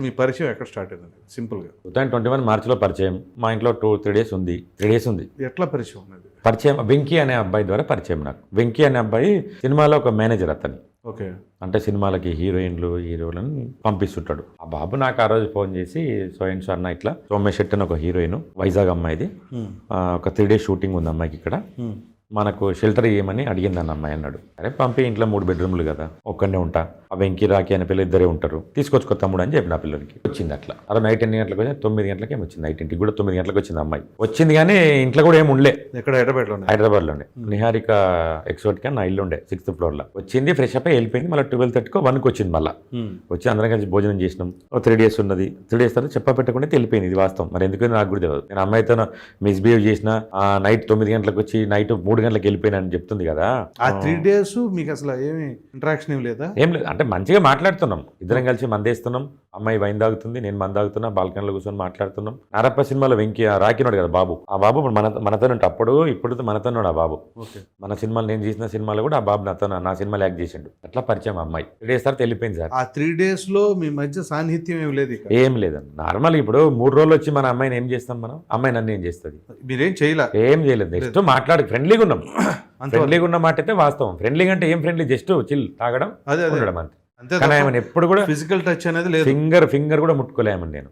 మీ పరిచయం ఎక్కడ స్టార్ట్ అయింది సింపుల్గా. టూ థౌసండ్ ట్వంటీ వన్ మార్చిలో పరిచయం. మా ఇంట్లో టూ త్రీ డేస్ ఉంది. త్రీ డేస్ ఉంది. ఎట్లా పరిచయం ఉన్నది? పరిచయం వెంకీ అనే అబ్బాయి ద్వారా పరిచయం నాకు. వెంకీ అనే అబ్బాయి సినిమాలో ఒక మేనేజర్ అతని. ఓకే. అంటే సినిమాలకి హీరోయిన్లు హీరోలను పంపిస్తుంటాడు. ఆ బాబు నాకు ఆ రోజు ఫోన్ చేసి సో అండ్ సో అన్న ఇట్లా సౌమ్య శెట్టి అని ఒక హీరోయిన్ వైజాగ్ అమ్మాయిది. ఒక త్రీ డేస్ షూటింగ్ ఉంది అమ్మాయికి ఇక్కడ. మనకు షెల్టర్ ఇవ్వమని అడిగింది అన్న అమ్మాయి అన్నాడు. అరే పంపి ఇంట్లో మూడు బెడ్రూమ్లు కదా ఒక్కనే ఉంటా. ఆ వెంకీ రాకి అనే పిల్లలు ఇద్దరే ఉంటారు. తీసుకొచ్చుకో తమ్ముడు అని చెప్పిన పిల్లలకి. వచ్చింది అట్లా. అలా నైట్ ఎన్ని గంటలకు వచ్చి తొమ్మిది గంటలకి ఏమో వచ్చింది. నైట్ ఇంటికి కూడా తొమ్మిది గంటలకు వచ్చింది అమ్మాయి. వచ్చింది కానీ ఇంట్లో కూడా ఏమి ఉండలే. ఎక్కడ? హైదరాబాద్లో హైదరాబాద్లోనే నిహారిక ఎక్స్పోర్ట్కి నా ఇల్లు ఉండే సిక్స్త్ ఫ్లోర్లో వచ్చింది ఫ్రెష్ అప్ వెళ్ళిపోయింది. మళ్ళీ ట్వెల్వ్ థర్టీకో వన్కి వచ్చింది మళ్ళీ. వచ్చి అందరం కలిసి భోజనం చేసినాం. ఓ త్రీ డేస్ ఉన్నది. త్రీ డేస్ తర్వాత చెప్ప పెట్టకుండా వెళ్ళిపోయింది ఇది వాస్తవం. మరి ఎందుకు నాకు కూడా తెలియదు నేను అమ్మాయితో మిస్బిహేవ్ చేసిన ఆ నైట్ తొమ్మిది గంటలకు వచ్చి నైట్ మూడు గంటలకు వెళ్ళిపోయినా అని చెప్తుంది కదా. ఆ త్రీ డేస్ మీకు అసలు ఏమి ఇంటరాక్షన్ ఏమి లేదా? ఏం లేదు. అంటే మంచిగా మాట్లాడుతున్నాం. ఇద్దరం కలిసి మందేస్తున్నాం. అమ్మాయి వైన్ తాగుతుంది నేను మంద తాగుతున్నా బాల్కనీలో కూర్చొని మాట్లాడుతున్నాం. నారప్ప సినిమాలో వెంకీ రాకినాడు కదా బాబు. ఆ బాబు మన మనతో ఉంటే అప్పుడు ఇప్పుడు మనతో ఉన్నాడు ఆ బాబు. మన సినిమాలు నేను చేసిన సినిమాలో కూడా ఆ బాబు నాతో నా సినిమాలు యాక్ట్ చేసిండు. అట్లా పరిచయం అమ్మాయి. త్రీ డేస్ తర్వాత వెళ్ళిపోయింది సార్. ఆ త్రీ డేస్లో మీ మధ్య సాన్నిహిత్యం ఏమి లేదు ఏం లేదండి నార్మల్ ఇప్పుడు మూడు రోజులు వచ్చి మన అమ్మాయిని ఏం చేస్తాం మనం? అమ్మాయి నన్ను ఏం చేస్తుంది? మీరేం చేయలే? ఏం చేయలేదు. నెక్స్ట్ మాట్లాడి. ఫ్రెండ్లీగా ఉన్నాం. ఫ్రెండ్లీగా ఉన్న మాట అయితే వాస్తవం. ఫ్రెండ్లీగా అంటే ఏం ఫ్రెండ్లీ? జస్ట్ చిల్ తాగడం అదే అదే. ఉండడం అంతే. అంతే కానీ ఆమెను ఎప్పుడు కూడా ఫిజికల్ టచ్ అనేది లేదు. ఫింగర్ ఫింగర్ కూడా ముట్టుకోలేమని నేను.